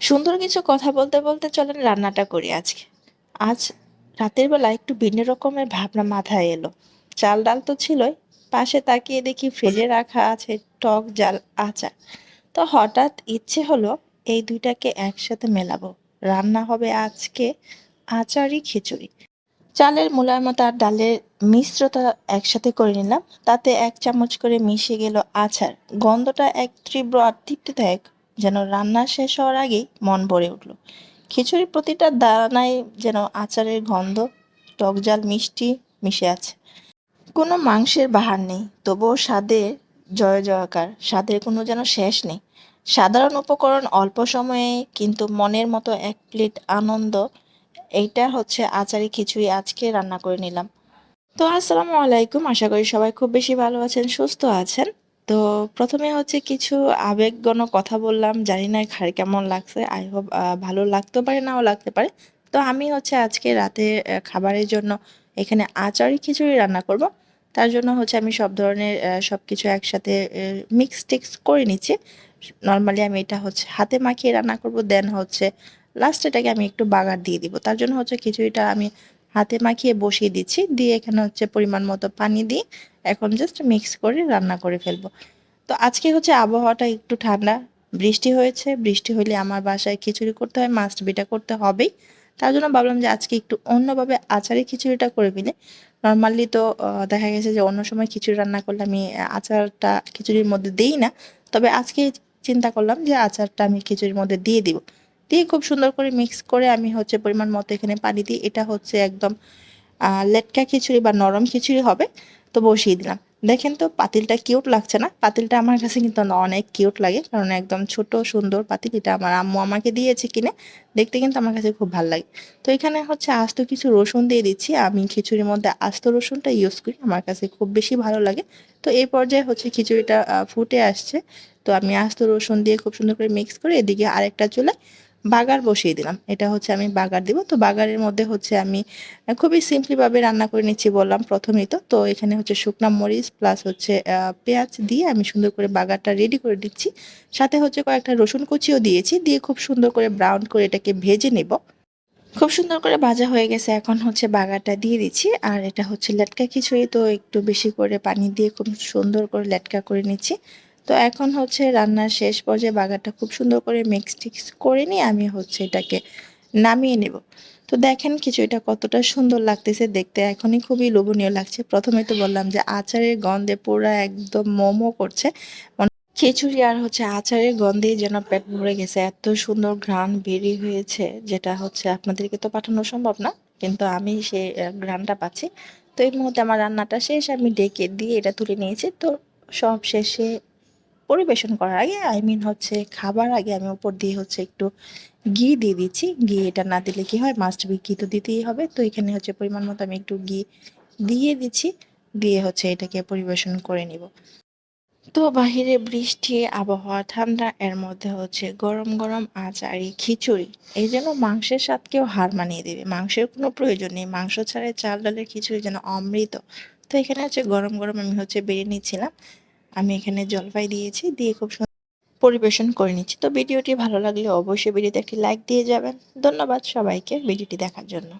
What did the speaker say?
সুন্দর কিছু কথা বলতে বলতে চলেন রান্নাটা করি আজকে। আজ রাতের বেলা একটু ভিন্ন রকমের ভাবনা মাথায় এলো। চাল ডাল তো ছিলই, পাশে তাকিয়ে দেখি ফ্রিজে রাখা আছে টক জাল আচার। তো হঠাৎ ইচ্ছে হলো এই দুইটাকে একসাথে মেলাবো। রান্না হবে আজকে আচারই খিচুড়ি। চালের মোলায়মতা আর ডালের মিশ্রতা একসাথে করে নিলাম। তাতে এক চামচ করে মিশে গেল আচার। গন্ধটা এক তীব্র আর তৃপ্তিদায়ক যেন রান্না শেষ হওয়ার আগেই মন ভরে উঠল। খিচুড়ির প্রতিটা দানায় যেন আচারের গন্ধ টকজাল মিষ্টি মিশে আছে। কোনো মাংসের বাহার নেই, তবুও স্বাদের জয় জয়কার, স্বাদের কোনো যেন শেষ নেই। সাধারণ উপকরণ অল্প সময়ে, কিন্তু মনের মতো এক প্লেট আনন্দ, এইটা হচ্ছে আচারি খিচুড়ি আজকে রান্না করে নিলাম। তো আসসালামু আলাইকুম, আশা করি সবাই খুব বেশি ভালো আছেন, সুস্থ আছেন। তো প্রথমে হচ্ছে কিছু আবেগগণ কথা বললাম, জানি না খাই কেমন লাগছে। আই হোপ ভালো লাগতে পারে, নাও লাগতে পারে। তো আমি হচ্ছে আজকে রাতে খাবারের জন্য এখানে আচারি খিচুড়ি রান্না করব। তার জন্য হচ্ছে আমি সব ধরনের সব কিছু একসাথে মিক্স টিক্স করে নিচ্ছি। নর্মালি আমি এটা হচ্ছে হাতে মাখিয়ে রান্না করব দেন হচ্ছে লাস্ট এটাকে আমি একটু বাগার দিয়ে দিব। তার জন্য হচ্ছে খিচুড়িটা আমি হাতে মাখিয়ে বসিয়ে দিচ্ছি। দিয়ে এখানে হচ্ছে পরিমাণ মতো পানি দিয়ে এখন জাস্ট মিক্স করে রান্না করে ফেলব। তো আজকে হচ্ছে আবহাওয়াটা একটু ঠান্ডা। বৃষ্টি হয়েছে, বৃষ্টি হলে আমার বাসায় খিচুড়ি করতে হয় মাস্ট বিটা করতে হবেই। তার জন্য ভাবলাম যে আজকে একটু অন্যভাবে আচারে খিচুড়িটা করে ফেলে। নর্মালি তো দেখা গেছে যে অন্য সময় খিচুড়ি রান্না করলে আমি আচারটা খিচুড়ির মধ্যে দিই না। তবে আজকে চিন্তা করলাম যে আচারটা আমি খিচুড়ির মধ্যে দিয়ে দিব। দিয়ে খুব সুন্দর করে মিক্স করে আমি হচ্ছে পরিমাণ মতো এখানে পানি দিই। এটা হচ্ছে একদম লেটকা খিচুড়ি বা নরম খিচুড়ি হবে। তো বসিয়ে দিলাম। দেখেন তো, পাতিলটা কিউট লাগছে না? পাতিলটা আমার কাছে কিন্তু অনেক কিউট লাগে। কারণ একদম ছোট, সুন্দর পাতিল। এটা আমার আম্মু আমাকে দিয়েছে কিনে। দেখতে কিন্তু আমার কাছে খুব ভালো লাগে। তো এখানে হচ্ছে আস্ত কিছু রসুন দিয়ে দিচ্ছি। আমি খিচুড়ির মধ্যে আস্ত রসুনটা ইউজ করি। আমার কাছে খুব বেশি ভালো লাগে। তো এই পর্যায়ে হচ্ছে খিচুড়িটা ফুটে আসছে। তো আমি আস্ত রসুন দিয়ে খুব সুন্দর করে মিক্স করে এদিকে আরেকটা চুলায় বাগার বসিয়ে দিলাম। এটা হচ্ছে আমি বাগার দিব। তো বাগারের মধ্যে হচ্ছে আমি খুবই সিম্পলিভাবে রান্না করে নিচ্ছি বললাম প্রথমেই তো। তো এখানে হচ্ছে শুকনা মরিচ প্লাস হচ্ছে পেঁয়াজ দিয়ে আমি সুন্দর করে বাগারটা রেডি করে দিচ্ছি। সাথে হচ্ছে কয়েকটা রসুন কুচিও দিয়েছি। দিয়ে খুব সুন্দর করে ব্রাউন করে এটাকে ভেজে নেব। খুব সুন্দর করে ভাজা হয়ে গেছে। এখন হচ্ছে বাগারটা দিয়ে দিচ্ছি। আর এটা হচ্ছে লেটকা খিচুড়ি। তো একটু বেশি করে পানি দিয়ে খুব সুন্দর করে লেটকা করে নিচ্ছি। তো এখন হচ্ছে রান্নার শেষ পর্যায়ে বাগারটা খুব সুন্দর করে মিক্স টিক্স করে নিয়ে আমি হচ্ছে এটাকে নামিয়ে নেব। তো দেখেন খিচুড়িটা কতটা সুন্দর লাগতেছে দেখতে, এখনই খুবই লোভনীয় লাগছে। প্রথমে তো বললাম যে আচারের গন্ধে পুরা একদম মোমো করছে। খিচুড়ি আর হচ্ছে আচারের গন্ধে যেন পেট ভরে গেছে। এত সুন্দর ঘ্রাণ বেরিয়ে হয়েছে, যেটা হচ্ছে আপনাদেরকে তো পাঠানো সম্ভব না, কিন্তু আমি সেই ঘ্রাণটা পাচ্ছি। তো এই মুহূর্তে আমার রান্নাটা শেষ, আমি ডেকে দিয়ে এটা তুলে নিয়েছি। তো সব শেষে পরিবেশন করার আগে আই মিন হচ্ছে খাবার আগে আমি উপর দিয়ে হচ্ছে একটু ঘি দিয়ে দিচ্ছি। ঘি এটা না দিলে কি হয়? মাস্ট বি ঘি তো দিতেই হবে। তো এখানে হচ্ছে পরিমাণ মতো আমি একটু ঘি দিয়ে দিচ্ছি। দিয়ে হচ্ছে এটাকে পরিবেশন করে নিব। তো বাহিরে বৃষ্টি, আবহাওয়া, ঠান্ডা, এর মধ্যে হচ্ছে গরম গরম আচারি খিচুড়ি। এই যেন মাংসের স্বাদকেও হার মানিয়ে দেবে। মাংসের কোনো প্রয়োজন নেই। মাংস ছাড়াই চাল, ডালের খিচুড়ি যেন অমৃত। তো এখানে হচ্ছে গরম গরম আমি হচ্ছে বেরিয়ে নিচ্ছিলাম। আমি এখানে জলপাই দিয়েছি, দিয়ে খুব সুন্দর পরিবেশন করে নিচ্ছি। তো ভিডিওটি ভালো লাগলে অবশ্যই ভিডিওতে একটি লাইক দিয়ে যাবেন। ধন্যবাদ সবাইকে ভিডিওটি দেখার জন্য।